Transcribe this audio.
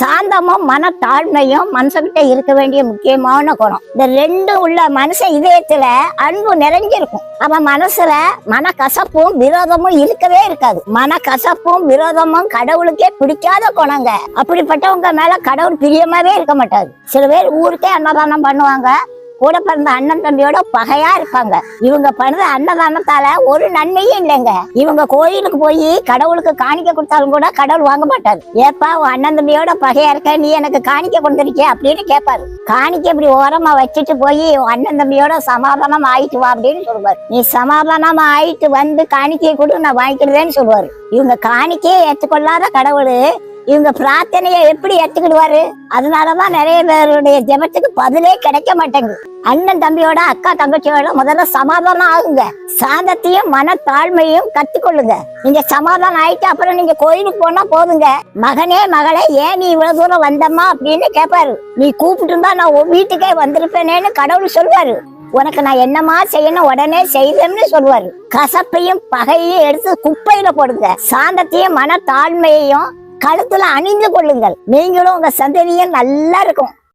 சாந்தமும் மன தாழ்மையும் மனுஷங்கிட்ட இருக்க வேண்டிய முக்கியமான குணம். இந்த ரெண்டும் உள்ள மனுஷன் இதயத்துல அன்பு நிறைஞ்சிருக்கும். அவன் மனசுல மன கசப்பும் விரோதமும் இருக்கவே இருக்காது. மன கசப்பும் விரோதமும் கடவுளுக்கே பிடிக்காத குணங்க. அப்படிப்பட்டவங்க மேல கடவுள் பிரியமாவே இருக்க மாட்டாரு. சில பேர் ஊருக்கே அன்னதானம் பண்ணுவாங்க. கூட பிறந்த அண்ணன் தம்பியோட பகையா இருப்பாங்க. இவங்க பண்ணுற அன்னதானத்தால ஒரு நன்மையும் இல்லைங்க. இவங்க கோயிலுக்கு போய் கடவுளுக்கு காணிக்க கொடுத்தாலும் கூட கடவுள் வாங்க மாட்டாரு. ஏப்பா உன் அண்ணன் தம்பியோட பகையா இருக்க நீ எனக்கு காணிக்க கொடுத்துருக்கிய அப்படின்னு கேட்பாரு காணிக்க இப்படி ஓரமா வச்சுட்டு போய் உன் அண்ணன் தம்பியோட சமாதானம் ஆயிட்டு வா அப்படின்னு சொல்லுவாரு. நீ சமாதானம் ஆயிட்டு வந்து காணிக்கையை கொடு நான் வாங்கிக்கிறதேன்னு சொல்லுவாரு. இவங்க காணிக்கையே ஏற்றுக்கொள்ளாத கடவுள் இவங்க பிரார்த்தனையை எப்படி ஏத்துக்கிடுவாரு? அதனாலதான் நிறைய பேருடைய ஜெபத்துக்கு பதிலே கிடைக்க மாட்டேங்குது. அண்ணன் தம்பியோட அக்கா தங்கச்சியோட முதல்ல சமாதானம் ஆகுங்க. சாந்தத்தையும் மன தாழ்மையும் கத்துக்கொள்ளுங்க. நீங்க சமாதானம் ஆயிட்டு அப்புறம் நீங்க கோயிலுக்கு போனா போதுங்க. மகனே மகளே ஏன் நீ இவ்வளவு தூரம் வந்தம்மா அப்படின்னு கேட்பாரு நீ கூப்பிட்டு இருந்தா நான் உன் வீட்டுக்கே வந்திருப்பேனேன்னு கடவுள் சொல்வாரு. உனக்கு நான் என்னமா செய்யணும் உடனே செய்வேன்னு சொல்லுவாரு கசப்பையும் பகையையும் எடுத்து குப்பையில போடுங்க. சாந்தத்தையும் மன தாழ்மையையும் கழுத்துல அணிந்து கொள்ளுங்கள். நீங்களும் உங்க சந்ததியும் நல்லா இருக்கும்.